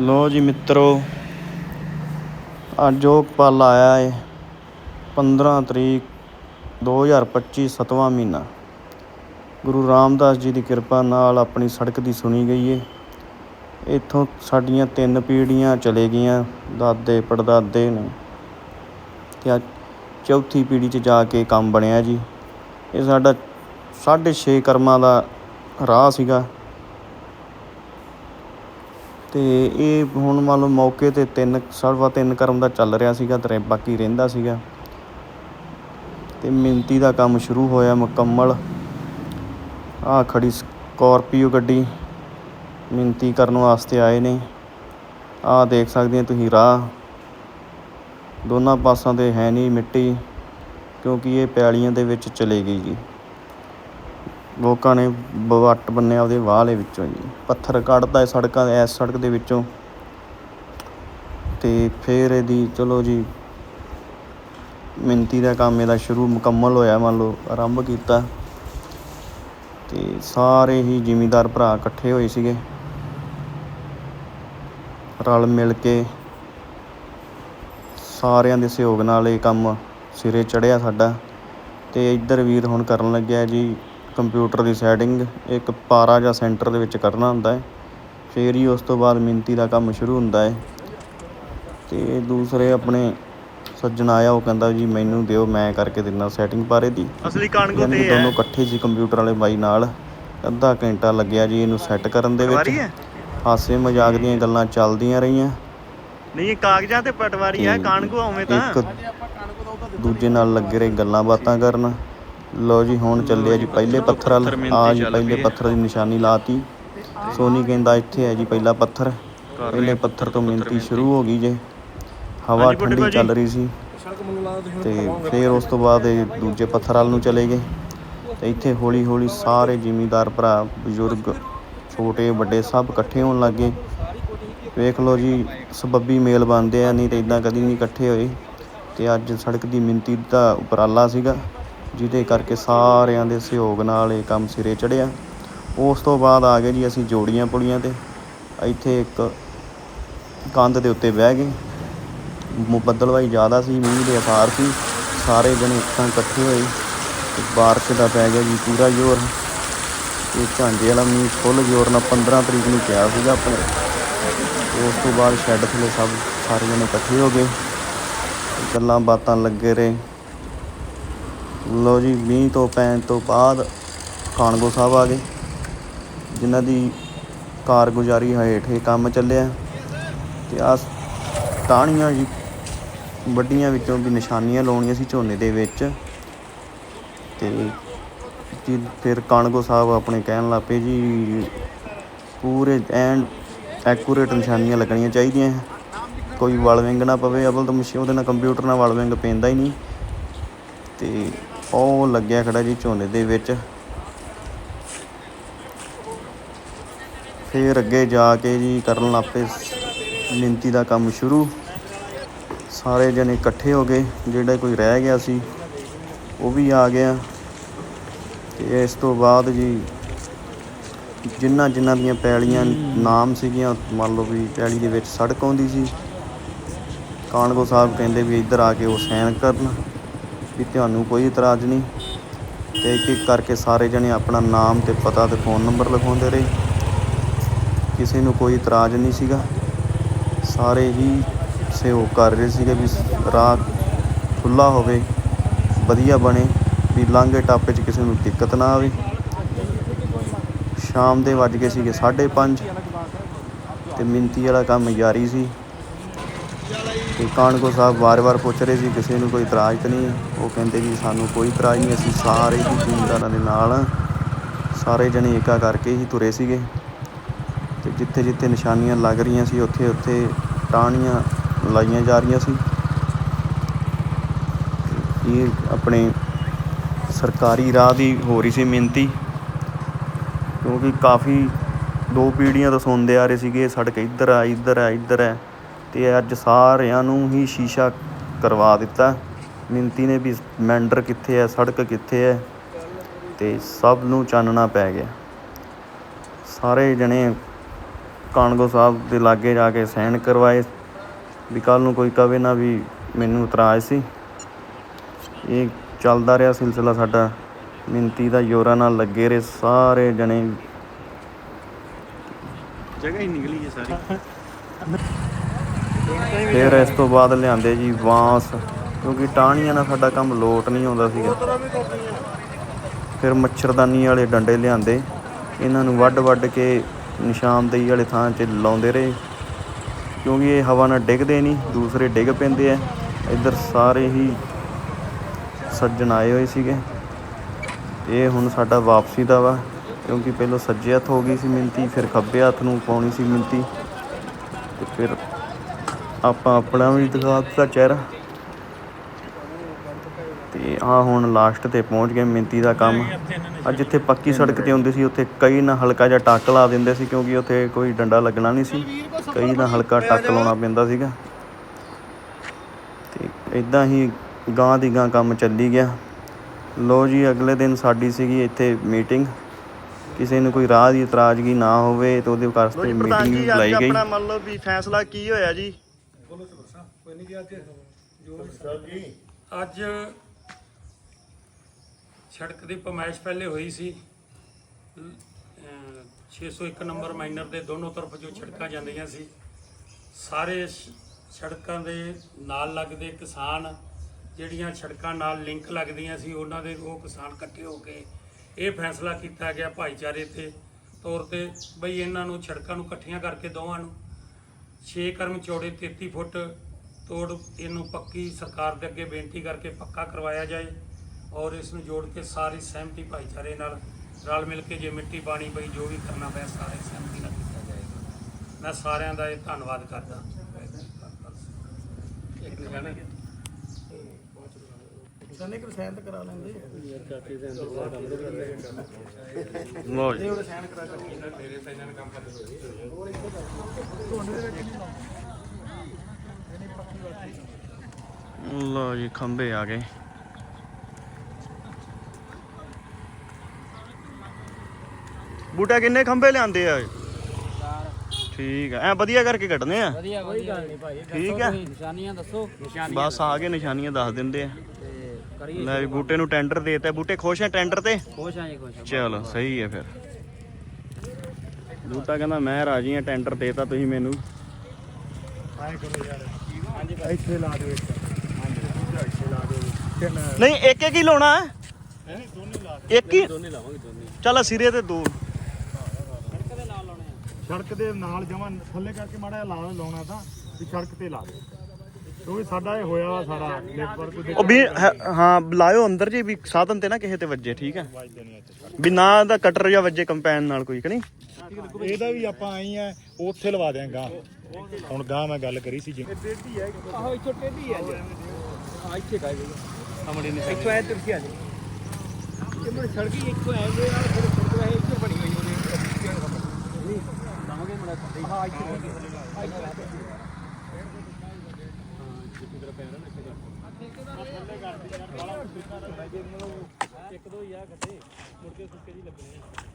ਲੋ ਜੀ ਮਿੱਤਰੋ, ਅੱਜ ਉਹ ਪਲ ਆਇਆ ਏ 15 ਤਰੀਕ 2025 ਸਤਵਾਂ ਮਹੀਨਾ। ਗੁਰੂ ਰਾਮਦਾਸ ਜੀ ਦੀ ਕਿਰਪਾ ਨਾਲ ਆਪਣੀ ਸੜਕ ਦੀ ਸੁਣੀ ਗਈ ਏ। ਇੱਥੋਂ ਸਾਡੀਆਂ ਤਿੰਨ ਪੀੜ੍ਹੀਆਂ ਚਲੇ ਗਈਆਂ, ਦਾਦੇ, ਪੜਦਾਦੇ ਨੇ। ਤੇ ਅੱਜ ਚੌਥੀ ਪੀੜ੍ਹੀ 'ਚ ਜਾ ਕੇ ਕੰਮ ਬਣਿਆ ਜੀ। ਇਹ ਸਾਡਾ ਸਾਢੇ ਛੇ ਕਰਮਾਂ ਦਾ ਰਾਹ ਸੀਗਾ। ਅਤੇ ਇਹ ਹੁਣ ਮੰਨ ਲਓ ਮੌਕੇ ਤੇ ਤਿੰਨ ਸਵਾ ਤਿੰਨ ਕਰਮ ਦਾ ਚੱਲ ਰਿਹਾ ਸੀਗਾ ਅਤੇ ਬਾਕੀ ਰਹਿੰਦਾ ਸੀਗਾ। ਅਤੇ ਮਿੰਤੀ ਦਾ ਕੰਮ ਸ਼ੁਰੂ ਹੋਇਆ ਮੁਕੰਮਲ। ਆਹ ਖੜੀ ਸਕੋਰਪੀਓ ਗੱਡੀ, ਮਿੰਤੀ ਕਰਨ ਵਾਸਤੇ ਆਏ ਨੇ। ਆਹ ਦੇਖ ਸਕਦੇ ਹੋ ਤੁਸੀਂ ਰਾਹ। ਦੋਨਾਂ ਪਾਸਾਂ ਤੇ ਹੈ ਨਹੀਂ ਮਿੱਟੀ, ਕਿਉਂਕਿ ਇਹ ਪੈਲੀਆਂ ਦੇ ਵਿੱਚ ਚਲੇ ਗਈ ਜੀ। ਲੋਕਾਂ ਨੇ ਵੱਟ ਬੰਨਿਆ ਉਹਦੇ ਵਾਹਲੇ ਵਿੱਚੋਂ ਜੀ। ਪੱਥਰ ਕੱਢਤਾ ਸੜਕਾਂ ਇਸ ਸੜਕ ਦੇ ਵਿੱਚੋਂ। ਤੇ ਫਿਰ ਇਹਦੀ, ਚਲੋ ਜੀ, ਮਿੰਤੀ ਦਾ ਕੰਮ ਇਹਦਾ ਸ਼ੁਰੂ ਮੁਕੰਮਲ ਹੋਇਆ, ਮੰਨ ਲਓ, ਆਰੰਭ ਕੀਤਾ। ਤੇ ਸਾਰੇ ਹੀ ਜ਼ਿਮੀਂਦਾਰ ਭਰਾ ਇਕੱਠੇ ਹੋਏ ਸੀਗੇ। ਰਲ ਮਿਲ ਕੇ ਸਾਰਿਆਂ ਦੇ ਸਹਿਯੋਗ ਨਾਲ ਇਹ ਕੰਮ ਸਿਰੇ ਚੜਿਆ ਸਾਡਾ। ਤੇ ਇੱਧਰ ਵੀਰ ਹੁਣ ਕਰਨ ਲੱਗਿਆ ਜੀ ਕੰਪਿਊਟਰ ਦੀ ਸੈਟਿੰਗ ਇੱਕ ਪਾਰਾ ਜਾਂ ਸੈਂਟਰ ਦੇ ਵਿੱਚ ਕਰਨਾ ਹੁੰਦਾ ਹੈ। ਫਿਰ ਹੀ ਉਸ ਤੋਂ ਬਾਅਦ ਮਿੰਤੀ ਦਾ ਕੰਮ ਸ਼ੁਰੂ ਹੁੰਦਾ ਹੈ। ਤੇ ਦੂਸਰੇ ਆਪਣੇ ਸੱਜਣ ਆਇਆ ਉਹ ਕਹਿੰਦਾ ਜੀ ਮੈਨੂੰ ਦਿਓ ਮੈਂ ਕਰਕੇ ਦਿੰਦਾ ਸੈਟਿੰਗ ਪਾਰੇ ਦੀ। ਅਸਲੀ ਕਾਣਗੋ ਯਾਨੀ ਤੇ ਹੈ। ਦੋਨੋਂ ਇਕੱਠੇ ਸੀ ਕੰਪਿਊਟਰ ਵਾਲੇ ਬਾਈ ਨਾਲ। ਅੱਧਾ ਘੰਟਾ ਲੱਗਿਆ ਜੀ ਇਹਨੂੰ ਸੈੱਟ ਕਰਨ ਦੇ ਵਿੱਚ। ਹਾਸੇ ਮਜ਼ਾਕ ਦੀਆਂ ਗੱਲਾਂ ਚੱਲਦੀਆਂ ਰਹੀਆਂ। ਨਹੀਂ ਇਹ ਕਾਗਜ਼ਾਂ ਤੇ ਪਟਵਾਰੀ ਹੈ ਤੇ ਕਾਣਗੋ ਉਵੇਂ ਤਾਂ। ਇੱਕ ਦੂਜੇ ਨਾਲ ਲੱਗੇ ਰਹੇ ਗੱਲਾਂ ਬਾਤਾਂ ਕਰਨ। ਲੋ ਜੀ ਹੁਣ ਚੱਲਿਆ ਜੀ ਪਹਿਲੇ ਪੱਥਰ ਵੱਲ। ਆ ਜੀ ਪਹਿਲੇ ਪੱਥਰ ਦੀ ਨਿਸ਼ਾਨੀ ਲਾਤੀ। ਸੋਨੀ ਕਹਿੰਦਾ ਇੱਥੇ ਹੈ ਜੀ ਪਹਿਲਾ ਪੱਥਰ। ਪਹਿਲੇ ਪੱਥਰ ਤੋਂ ਮਿੰਤੀ ਸ਼ੁਰੂ ਹੋ ਗਈ ਜੇ। ਹਵਾ ਠੰਡੀ। ਚੱਲ ਰਹੀ ਸੀ। ਤੇ ਫਿਰ ਉਸ ਤੋਂ ਬਾਅਦ ਇਹ ਦੂਜੇ ਪੱਥਰ ਵੱਲ ਨੂੰ ਚਲੇ ਗਏ। ਤੇ ਇੱਥੇ ਹੌਲੀ ਹੌਲੀ ਸਾਰੇ ਜ਼ਿਮੀਂਦਾਰ ਭਰਾ ਬਜ਼ੁਰਗ ਛੋਟੇ ਵੱਡੇ ਸਭ ਇਕੱਠੇ ਹੋਣ ਲੱਗੇ ਵੇਖ ਲਓ ਜੀ ਸਬੱਬੀ ਮੇਲ ਬਣਦੇ ਆ ਨਹੀਂ ਤੇ ਇਦਾਂ ਕਦੀ ਨਹੀਂ ਇਕੱਠੇ ਹੋਏ। ਤੇ ਅੱਜ ਸੜਕ ਦੀ ਮਿੰਤੀ ਦਾ ਉਪਰਾਲਾ ਸੀਗਾ। ਜਿਹਦੇ ਕਰਕੇ ਸਾਰਿਆਂ ਦੇ ਸਹਿਯੋਗ ਨਾਲ ਇਹ ਕੰਮ ਸਿਰੇ ਚੜਿਆ ਉਸ ਤੋਂ ਬਾਅਦ ਆ ਗਏ ਜੀ ਅਸੀਂ ਜੋੜੀਆਂ ਪੁੜੀਆਂ ਤੇ। ਇੱਥੇ ਇੱਕ ਕੰਧ ਦੇ ਉੱਤੇ ਬਹਿ ਗਏ। ਬੱਦਲਵਾਈ ਜ਼ਿਆਦਾ ਸੀ, ਮੀਂਹ ਦੇ ਅਸਾਰ ਸੀ। ਸਾਰੇ ਜਣੇ ਇੱਕਾਂ ਇਕੱਠੇ ਹੋਏ। ਤੇ ਬਾਰਿਸ਼ ਦਾ ਪੈ ਗਿਆ ਜੀ ਪੂਰਾ ਜ਼ੋਰ। ਇਹ ਝਾਂਜੇ ਵਾਲਾ ਮੀਂਹ ਫੁੱਲ ਜ਼ੋਰ ਨਾਲ 15 ਤਰੀਕ ਨੂੰ ਪਿਆ ਸੀਗਾ ਆਪਣੇ। ਉਸ ਤੋਂ ਬਾਅਦ ਸ਼ੈੱਡ ਥੱਲੇ ਸਭ, ਸਾਰੇ ਜਣੇ ਇਕੱਠੇ ਹੋ ਗਏ। ਗੱਲਾਂ ਬਾਤਾਂ ਲੱਗੇ ਰਹੇ। ਲੋ ਜੀ, ਮੀਂਹ ਤੋਂ ਪੈਣ ਤੋਂ ਬਾਅਦ ਖਾਨਗੋ ਸਾਹਿਬ ਆ ਗਏ। ਜਿਨ੍ਹਾਂ ਦੀ ਕਾਰਗੁਜ਼ਾਰੀ ਹੇਠ ਇਹ ਕੰਮ ਚੱਲਿਆ। ਤੇ ਆ ਟਾਹਣੀਆਂ ਜੀ, ਵੱਡੀਆਂ ਵਿੱਚੋਂ ਵੀ ਨਿਸ਼ਾਨੀਆਂ ਲਾਉਣੀਆਂ ਸੀ ਝੋਨੇ ਦੇ ਵਿੱਚ। ਤੇ ਜੀ, ਫਿਰ ਕਾਨਗੋ ਸਾਹਿਬ ਆਪਣੇ ਕਹਿਣ ਲੱਗ ਪਏ ਜੀ, ਪੂਰੇ ਐਨ ਐਕੂਰੇਟ ਨਿਸ਼ਾਨੀਆਂ ਲੱਗਣੀਆਂ ਚਾਹੀਦੀਆਂ। ਕੋਈ ਵਲ ਵਿੰਗ ਨਾ ਪਵੇ ਅਵਲ ਤਾਂ ਮਸ਼ੀਨ ਉਹਦੇ ਨਾਲ ਕੰਪਿਊਟਰ ਨਾਲ ਵਲਵਿੰਗ ਪੈਂਦਾ ਹੀ ਨਹੀਂ। ਤੇ ਉਹ ਲੱਗਿਆ ਖੜਾ ਜੀ ਝੋਨੇ ਦੇ ਵਿੱਚ। ਫਿਰ ਅੱਗੇ ਜਾ ਕੇ ਜੀ ਕਰਨ ਲੱਗ ਪਏ ਮਿੰਤੀ ਦਾ ਕੰਮ ਸ਼ੁਰੂ। ਸਾਰੇ ਜਣੇ ਇਕੱਠੇ ਹੋ ਗਏ, ਜਿਹੜਾ ਕੋਈ ਰਹਿ ਗਿਆ ਸੀ, ਉਹ ਵੀ ਆ ਗਿਆ। ਤੇ ਇਸ ਤੋਂ ਬਾਅਦ ਜੀ ਜਿਨ੍ਹਾਂ ਜਿਨ੍ਹਾਂ ਦੀਆਂ ਪੈਲੀਆਂ ਨਾਮ ਸੀਗੀਆਂ, ਮੰਨ ਲਓ ਵੀ ਪੈਲੀ ਦੇ ਵਿੱਚ ਸੜਕ ਆਉਂਦੀ ਸੀ। ਕਾਨਗੋ ਸਾਹਿਬ ਕਹਿੰਦੇ ਵੀ ਇੱਧਰ ਆ ਕੇ ਉਹ ਸਾਈਨ ਕਰਨ। ਵੀ ਤੁਹਾਨੂੰ ਕੋਈ ਇਤਰਾਜ਼ ਨਹੀਂ। ਤੇ ਇੱਕ ਇੱਕ ਕਰਕੇ ਸਾਰੇ ਜਣੇ ਆਪਣਾ ਨਾਮ ਤੇ ਪਤਾ ਤੇ ਫੋਨ ਨੰਬਰ ਲਿਖਾਉਂਦੇ ਰਹੇ। ਕਿਸੇ ਨੂੰ ਕੋਈ ਇਤਰਾਜ਼ ਨਹੀਂ ਸੀਗਾ। ਸਾਰੇ ਹੀ ਸਹਿਯੋਗ ਕਰ ਰਹੇ ਸੀਗੇ ਵੀ ਰਾਹ ਖੁੱਲਾ ਹੋਵੇ, ਵਧੀਆ ਬਣੇ, ਵੀ ਲਾਂਘੇ ਟਾਪੇ 'ਚ ਕਿਸੇ ਨੂੰ ਦਿੱਕਤ ਨਾ ਆਵੇ। ਸ਼ਾਮ ਦੇ ਵੱਜ ਗਏ ਸੀਗੇ 5:30 ਤੇ ਮਿੰਤੀ ਵਾਲਾ ਕੰਮ ਜਾਰੀ ਸੀ। ਤੇ ਕਾਨਗੋ ਸਾਹਿਬ ਵਾਰ-ਵਾਰ ਪੁੱਛ ਰਹੇ ਸੀ, ਕਿਸੇ ਨੂੰ ਕੋਈ ਇਤਰਾਜ਼ ਤਾਂ ਨਹੀਂ ਉਹ ਕਹਿੰਦੇ ਜੀ, ਸਾਨੂੰ ਕੋਈ ਇਤਰਾਜ਼ ਨਹੀਂ, ਅਸੀਂ ਸਾਰੇ ਹੀ ਜ਼ਿਮੀਂਦਾਰਾਂ ਦੇ ਨਾਲ ਸਾਰੇ ਜਣੇ ਏਕਾ ਕਰਕੇ ਹੀ ਤੁਰੇ ਸੀਗੇ। ਤੇ ਜਿੱਥੇ ਜਿੱਥੇ ਨਿਸ਼ਾਨੀਆਂ ਲੱਗ ਰਹੀਆਂ ਸੀ ਉੱਥੇ ਉੱਥੇ ਟਾਹਣੀਆਂ ਲਾਈਆਂ ਜਾ ਰਹੀਆਂ ਸੀ। ਇਹ ਆਪਣੇ ਸਰਕਾਰੀ ਰਾਹ ਦੀ ਹੋ ਰਹੀ ਸੀ ਮਿਹਨਤੀ ਕਿਉਂਕਿ ਕਾਫੀ ਦੋ ਪੀੜ੍ਹੀਆਂ ਤੋਂ ਸੁਣਦੇ ਆ ਰਹੇ ਸੀਗੇ ਸੜਕ ਇੱਧਰ ਆ ਇੱਧਰ ਆ, ਇੱਧਰ ਹੈ ਤੇ ਅੱਜ ਸਾਰਿਆਂ ਨੂੰ ਹੀ ਸ਼ੀਸ਼ਾ ਕਰਵਾ ਦਿੱਤਾ। ਮਿੰਤੀ ਨੇ ਵੀ ਮੈਂਡਰ ਕਿੱਥੇ ਹੈ ਸੜਕ ਕਿੱਥੇ ਹੈ ਤੇ ਸਭ ਨੂੰ ਚਾਨਣਾ ਪੈ ਗਿਆ। ਸਾਰੇ ਜਣੇ ਕਾਨਗੋ ਸਾਹਿਬ ਦੇ ਲਾਗੇ ਜਾ ਕੇ ਸਾਈਨ ਕਰਵਾਏ। ਵੀ ਕੱਲ ਨੂੰ ਕੋਈ ਕਵੇ ਨਾ ਵੀ ਮੈਨੂੰ ਇਤਰਾਜ਼ ਸੀ। ਇਹ ਚੱਲਦਾ ਰਿਹਾ ਸਿਲਸਿਲਾ ਸਾਡਾ। ਮਿੰਤੀ ਦਾ ਯੋਰਾ ਨਾਲ ਲੱਗੇ ਰਹੇ ਸਾਰੇ ਜਣੇ। ਜਗ੍ਹਾ ਹੀ ਨਿਕਲੀ ਹੈ ਸਾਰੀ। ਫਿਰ ਇਸ ਤੋਂ ਬਾਅਦ ਲਿਆਂਦੇ ਜੀ ਬਾਂਸ ਕਿਉਂਕਿ ਟਾਹਣੀਆਂ ਨਾਲ ਸਾਡਾ ਕੰਮ ਲੋਟ ਨਹੀਂ ਆਉਂਦਾ ਸੀਗਾ। ਫਿਰ ਮੱਛਰਦਾਨੀ ਵਾਲੇ ਡੰਡੇ ਲਿਆਂਦੇ। ਇਹਨਾਂ ਨੂੰ ਵੱਢ ਵੱਢ ਕੇ ਨਿਸ਼ਾਨਦੇਹੀ ਵਾਲੇ ਥਾਂ 'ਤੇ ਲਾਉਂਦੇ ਰਹੇ। ਕਿਉਂਕਿ ਇਹ ਹਵਾ ਨਾਲ ਡਿੱਗਦੇ ਨਹੀਂ, ਦੂਸਰੇ ਡਿੱਗ ਪੈਂਦੇ ਆ। ਇੱਧਰ ਸਾਰੇ ਹੀ ਸੱਜਣ ਆਏ ਹੋਏ ਸੀਗੇ। ਇਹ ਹੁਣ ਸਾਡਾ ਵਾਪਸੀ ਦਾ ਵਾ, ਕਿਉਂਕਿ ਪਹਿਲਾਂ ਸੱਜੇ ਹੱਥ ਹੋ ਗਈ ਸੀ ਮਿੰਤੀ, ਫਿਰ ਖੱਬੇ ਹੱਥ ਨੂੰ ਪਾਉਣੀ ਸੀ ਮਿੰਤੀ। ਤੇ ਫਿਰ ਆਪਾਂ ਆਪਣਾ ਵੀ ਦਿਖਾ ਦਿੱਤਾ ਚਿਹਰਾ। ਤੇ ਆ ਹੁਣ ਲਾਸਟ ਤੇ ਪਹੁੰਚ ਗਏ ਮਿੰਤੀ ਦਾ ਕੰਮ। ਅੱਜ ਜਿੱਥੇ ਪੱਕੀ ਸੜਕ ਤੇ ਹੁੰਦੀ ਸੀ ਉੱਥੇ ਕਈ ਨਾ ਹਲਕਾ ਜਿਹਾ ਟੱਕ ਲਾ ਦਿੰਦੇ ਸੀ ਕਿਉਂਕਿ ਉੱਥੇ ਕੋਈ ਡੰਡਾ ਲੱਗਣਾ ਨਹੀਂ ਸੀ। ਕਈ ਨਾ ਹਲਕਾ ਟੱਕ ਲਾਉਣਾ ਪੈਂਦਾ ਸੀਗਾ। ਤੇ ਇਦਾਂ ਹੀ ਗਾਂ ਦੀ ਗਾਂ ਕੰਮ ਚੱਲੀ ਗਿਆ। ਲੋ ਜੀ ਅਗਲੇ ਦਿਨ ਸਾਡੀ ਸੀਗੀ ਇੱਥੇ ਮੀਟਿੰਗ ਕਿਸੇ ਨੂੰ ਕੋਈ ਰਾਹ ਦੀ ਇਤਰਾਜ਼ਗੀ ਨਾ ਹੋਵੇ ਤੇ ਉਹਦੇ ਵਾਸਤੇ ਮੀਟਿੰਗ ਬੁਲਾਈ ਗਈ। ਆਪਣਾ ਮੰਨ ਲਓ ਵੀ ਫੈਸਲਾ ਕੀ ਹੋਇਆ ਜੀ? ਅੱਜ ਸੜਕ ਦੀ ਪਮਾਇਸ਼ ਪਹਿਲੇ ਹੋਈ ਸੀ। ਲ- ਅਹ 601 ਨੰਬਰ ਮਾਈਨਰ ਦੇ ਦੋਨੋਂ ਤਰਫ ਜੋ ਸੜਕਾਂ ਜਾਂਦੀਆਂ ਸੀ ਸਾਰੇ ਸੜਕਾਂ ਦੇ ਨਾਲ ਲੱਗਦੇ ਕਿਸਾਨ ਜਿਹੜੀਆਂ ਸੜਕਾਂ ਨਾਲ ਲਿੰਕ ਲੱਗਦੀਆਂ ਸੀ ਉਹਨਾਂ ਦੇ ਉਹ ਕਿਸਾਨ ਇਕੱਠੇ ਹੋ ਕੇ ਇਹ ਫੈਸਲਾ ਕੀਤਾ ਗਿਆ ਭਾਈਚਾਰੇ ਤੇ ਤੌਰ ਤੇ ਬਈ ਇਹਨਾਂ ਨੂੰ ਸੜਕਾਂ ਨੂੰ ਇਕੱਠੀਆਂ ਕਰਕੇ ਦੋਵਾਂ ਨੂੰ। 6 ਕਰਮ ਚੌੜੇ 33 ਫੁੱਟ ਤੋੜ ਇਹਨੂੰ ਪੱਕੀ ਸਰਕਾਰ ਦੇ ਅੱਗੇ ਬੇਨਤੀ ਕਰਕੇ ਪੱਕਾ ਕਰਵਾਇਆ ਜਾਏ ਔਰ ਇਸ ਨੂੰ ਜੋੜ ਕੇ ਸਾਰੀ ਸਹਿਮਤੀ ਭਾਈਚਾਰੇ ਨਾਲ ਰਲ ਮਿਲ ਕੇ ਜੇ ਮਿੱਟੀ ਪਾਣੀ ਪਈ ਜੋ ਵੀ ਕਰਨਾ ਪਿਆ ਸਾਰੇ ਸਹਿਮਤੀ ਨਾਲ ਕੀਤਾ ਜਾਏਗਾ। ਮੈਂ ਸਾਰਿਆਂ ਦਾ ਇਹ ਧੰਨਵਾਦ ਕਰਦਾ। ਇੱਕ ਲੋ ਜੀ। ਲੋ ਜੀ ਖੰਬੇ ਆ ਗਏ। ਬੂਟਾ ਕਿੰਨੇ ਖੰਬੇ ਲਿਆਂਦੇ ਆ? ਠੀਕ ਆ ਐ ਵਧੀਆ ਕਰਕੇ ਕੱਢਨੇ ਆ? ਵਧੀਆ ਕੋਈ ਗੱਲ ਨਹੀਂ ਭਾਈ ਠੀਕ ਆ। ਨਿਸ਼ਾਨੀਆਂ ਦੱਸੋ। ਨਿਸ਼ਾਨੀਆਂ ਬਸ ਆ ਗਏ ਨਿਸ਼ਾਨੀਆਂ ਦੱਸ ਦਿੰਦੇ ਆ। ਲੈ ਵੀ ਬੂਟੇ ਨੂੰ ਟੈਂਡਰ ਦੇਤਾ। ਬੂਟੇ ਖੁਸ਼ ਆ ਟੈਂਡਰ ਤੇ? ਖੁਸ਼ ਆਂ ਜੀ ਖੁਸ਼ ਆਂ। ਚਲੋ ਸਹੀ ਹੈ ਫਿਰ। ਬੂਟਾ ਕਹਿੰਦਾ ਮੈਂ ਰਾਜੀ ਆ ਟੈਂਡਰ ਦੇਤਾ ਤੁਸੀਂ ਮੈਨੂੰ। ਨਹੀਂ ਇੱਕ ਇੱਕ ਹੀ ਲਾਉਣਾ ਹੈ? ਇੱਕ ਹੀ? ਦੋਨੇ ਲਾਵਾਂਗੇ ਦੋਨੇ। ਚੱਲ ਸਿਰੇ ਤੇ ਦੋ। ਸੜਕ ਦੇ ਨਾਲ ਜਮਾਂ ਥੱਲੇ ਕਰਕੇ ਮਾੜਾ ਲਾ ਲਾਉਣਾ ਤਾਂ ਵੀ ਸੜਕ ਤੇ ਲਾ ਦੇ ਕਿਉਂਕਿ ਸਾਡਾ ਇਹ ਹੋਇਆ ਵਾ ਸਾਰਾ ਲੇਬਰ ਕੋਈ ਉਹ ਵੀ ਹੈ- ਹਾਂ ਬੁਲਾਇਓ ਅੰਦਰ ਜੀ ਵੀ ਸਾਧਨ ਤੇ ਨਾ ਕਿਸੇ ਤੇ ਵੱਜੇ ਠੀਕ ਹੈ? ਵੀ ਨਾ ਦਾ ਕਟਰ ਜਾਂ ਵੱਜੇ ਕੰਪੈਨ ਨਾਲ ਕੋਈ ਕਿ ਨਹੀਂ? ਇਹਦਾ ਵੀ ਆਪਾਂ ਆਈ ਆ ਉੱਥੇ ਲਵਾ ਦਿਆਂਗਾ ਹੁਣ ਗਾਂ ਮੈਂ ਗੱਲ ਕਰੀ ਸੀ ਜੀ। ਆਹੋ ਇੱਥੋਂ ਟੇਢੀ ਆ ਜੀ। ਹਾਂ ਇੱਥੇ ਕਾਇ ਗਈ ਸਾਹਮਣੇ ਨੇ ਇੱਥੋਂ ਐ ਤੁਰਕੀ ਆ ਜੀ। ਇਹ ਮੜ ਸੜਕੀ ਇੱਥੋਂ ਐ ਵੇ ਨਾਲ ਫਿਰ ਸੜਕ ਹੈ ਇੱਥੇ ਬਣੀ ਹੋਈ ਉਹਦੇ ਨਹੀਂ ਲਾਵਾਂਗੇ ਮੜਾ ਹਾਂ ਇੱਥੇ ਇੱਕ ਦੋ ਹੀ ਆ ਗੱਡੇ ਮੁੜ ਕੇ ਸੁੱਕੇ ਜੀ ਲੱਗਣੇ ਆ।